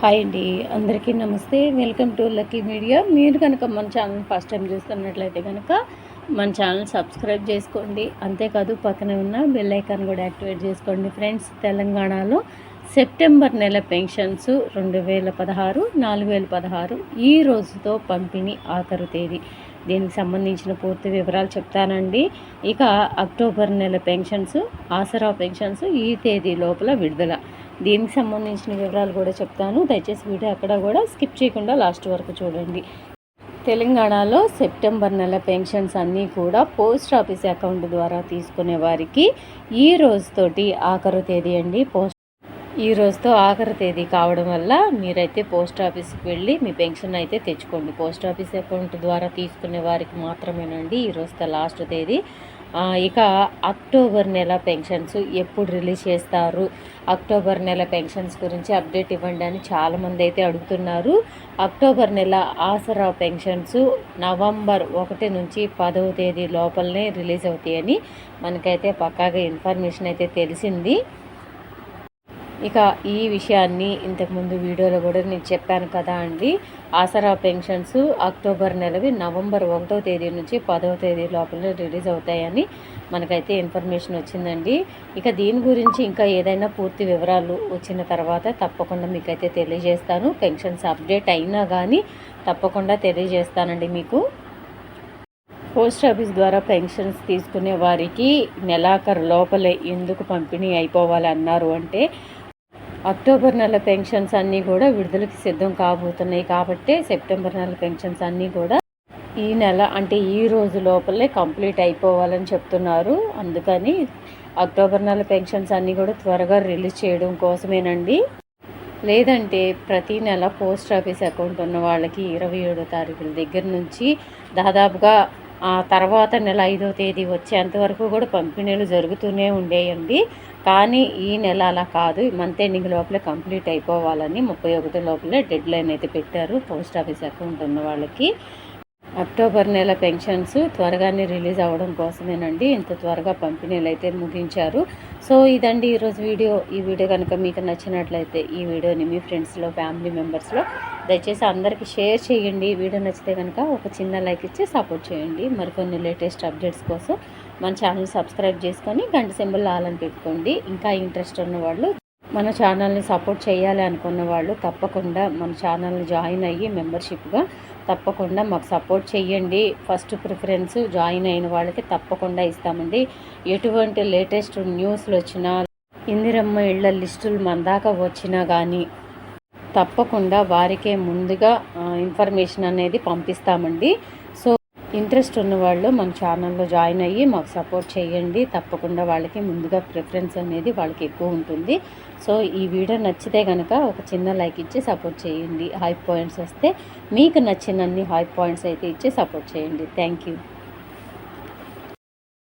Hi అండి. అందరికీ నమస్తే. Welcome to lucky media. మీరు కనుక మన ఛానల్ ఫస్ట్ టైం చూస్తున్నట్లయితే కనుక మన ఛానల్ సబ్స్క్రైబ్ చేసుకోండి. అంతేకాదు పక్కనే ఉన్న బెల్ ఐకాన్ కూడా యాక్టివేట్ చేసుకోండి ఫ్రెండ్స్. తెలంగాణలో సెప్టెంబర్ నెల పెన్షన్స్ రెండు వేల పదహారు నాలుగు వేల పదహారు ఈ రోజుతో పంపిణీ ఆఖరు తేదీ. దీనికి సంబంధించిన పూర్తి వివరాలు చెప్తానండి. ఇక అక్టోబర్ నెల పెన్షన్స్ ఆసరా పెన్షన్స్ ఈ తేదీ లోపల విడుదల. దీనికి సంబంధించిన వివరాలు కూడా చెప్తాను. దయచేసి వీడియో అక్కడ కూడా స్కిప్ చేయకుండా లాస్ట్ వరకు చూడండి. తెలంగాణలో సెప్టెంబర్ నెల పెన్షన్స్ అన్నీ కూడా పోస్ట్ ఆఫీస్ అకౌంట్ ద్వారా తీసుకునే వారికి ఈ రోజుతోటి ఆఖరు తేదీ అండి. పోస్ట్ ఈ రోజుతో ఆఖరి తేదీ కావడం వల్ల మీరైతే పోస్ట్ ఆఫీస్కి వెళ్ళి మీ పెన్షన్ అయితే తెచ్చుకోండి. పోస్ట్ ఆఫీస్ అకౌంట్ ద్వారా తీసుకునే వారికి మాత్రమేనండి ఈ రోజుతో లాస్ట్ తేదీ. ఇక అక్టోబర్ నెల పెన్షన్స్ ఎప్పుడు రిలీజ్ చేస్తారు? అక్టోబర్ నెల పెన్షన్స్ గురించి అప్డేట్ ఇవ్వండి అని చాలామంది అయితే అడుగుతున్నారు. అక్టోబర్ నెల ఆసరా పెన్షన్స్ నవంబర్ ఒకటి నుంచి పదవ తేదీ లోపలనే రిలీజ్ అవుతాయని మనకైతే పక్కాగా ఇన్ఫర్మేషన్ అయితే తెలిసింది. ఇక ఈ విషయాన్ని ఇంతకుముందు వీడియోలో కూడా నేను చెప్పాను కదా అండి. ఆసరా పెన్షన్స్ అక్టోబర్ నెలవి నవంబర్ ఒకటో తేదీ నుంచి పదవ తేదీ లోపల రిలీజ్ అవుతాయని మనకైతే ఇన్ఫర్మేషన్ వచ్చిందండి. ఇక దీని గురించి ఇంకా ఏదైనా పూర్తి వివరాలు వచ్చిన తర్వాత తప్పకుండా మీకైతే తెలియజేస్తాను. పెన్షన్స్ అప్డేట్ అయినా కానీ తప్పకుండా తెలియజేస్తానండి మీకు. పోస్ట్ ఆఫీస్ ద్వారా పెన్షన్స్ తీసుకునే వారికి నెలాఖరు లోపలే ఎందుకు పంపిణీ అయిపోవాలి అన్నారు అంటే అక్టోబర్ నెల పెన్షన్స్ అన్నీ కూడా విడుదలకి సిద్ధం కాబోతున్నాయి కాబట్టి సెప్టెంబర్ నెల పెన్షన్స్ అన్నీ కూడా ఈ నెల అంటే ఈ రోజు లోపలే కంప్లీట్ అయిపోవాలని చెప్తున్నారు. అందుకని అక్టోబర్ నెల పెన్షన్స్ అన్నీ కూడా త్వరగా రిలీజ్ చేయడం కోసమేనండి. లేదంటే ప్రతి నెల పోస్ట్ ఆఫీస్ అకౌంట్ ఉన్న వాళ్ళకి ఇరవై ఏడో తారీఖుల దగ్గర నుంచి దాదాపుగా ఆ తర్వాత నెల ఐదో తేదీ వచ్చేంత వరకు కూడా పంపిణీలు జరుగుతూనే ఉండేయండి. కానీ ఈ నెల అలా కాదు. మంత్ ఎండింగ్ లోపలే కంప్లీట్ అయిపోవాలని ముప్పై ఒకటి లోపలే డెడ్ లైన్ అయితే పెట్టారు పోస్ట్ ఆఫీస్ అకౌంట్ ఉన్న వాళ్ళకి. అక్టోబర్ నెల పెన్షన్స్ త్వరగానే రిలీజ్ అవ్వడం కోసమేనండి. ఇంత త్వరగా పంపిణీలు అయితే ముగించారు. సో ఇదండి ఈరోజు వీడియో. ఈ వీడియో కనుక మీకు నచ్చినట్లయితే ఈ వీడియోని మీ ఫ్రెండ్స్లో ఫ్యామిలీ మెంబర్స్లో దయచేసి అందరికీ షేర్ చేయండి. వీడియో నచ్చితే కనుక ఒక చిన్న లైక్ ఇచ్చి సపోర్ట్ చేయండి. మరికొన్ని లేటెస్ట్ అప్డేట్స్ కోసం మన ఛానల్ సబ్స్క్రైబ్ చేసుకొని గంట సింబల్ ఆలని పెట్టుకోండి. ఇంకా ఇంట్రెస్ట్ ఉన్న వాళ్ళు మన ఛానల్ని సపోర్ట్ చేయాలి అనుకున్న వాళ్ళు తప్పకుండా మన ఛానల్ని జాయిన్ అయ్యి మెంబర్షిప్గా తప్పకుండా మాకు సపోర్ట్ చేయండి. ఫస్ట్ ప్రిఫరెన్స్ జాయిన్ అయిన వాళ్ళకి తప్పకుండా ఇస్తామండి. ఎటువంటి లేటెస్ట్ న్యూస్లు వచ్చినా ఇందిరమ్మ ఇళ్ళ లిస్టులు మన దాకా వచ్చినా కానీ తప్పకుండా వారికే ముందుగా ఇన్ఫర్మేషన్ అనేది పంపిస్తామండి. సో ఇంట్రెస్ట్ ఉన్న వాళ్ళు మన ఛానల్లో జాయిన్ అయ్యి మాకు సపోర్ట్ చేయండి. తప్పకుండా వాళ్ళకి ముందుగా ప్రిఫరెన్స్ అనేది వాళ్ళకి ఎక్కువ ఉంటుంది. సో ఈ వీడియో నచ్చితే కనుక ఒక చిన్న లైక్ ఇచ్చి సపోర్ట్ చేయండి. హై పాయింట్స్ వస్తే మీకు నచ్చినన్ని హై పాయింట్స్ అయితే ఇచ్చి సపోర్ట్ చేయండి. Thank you.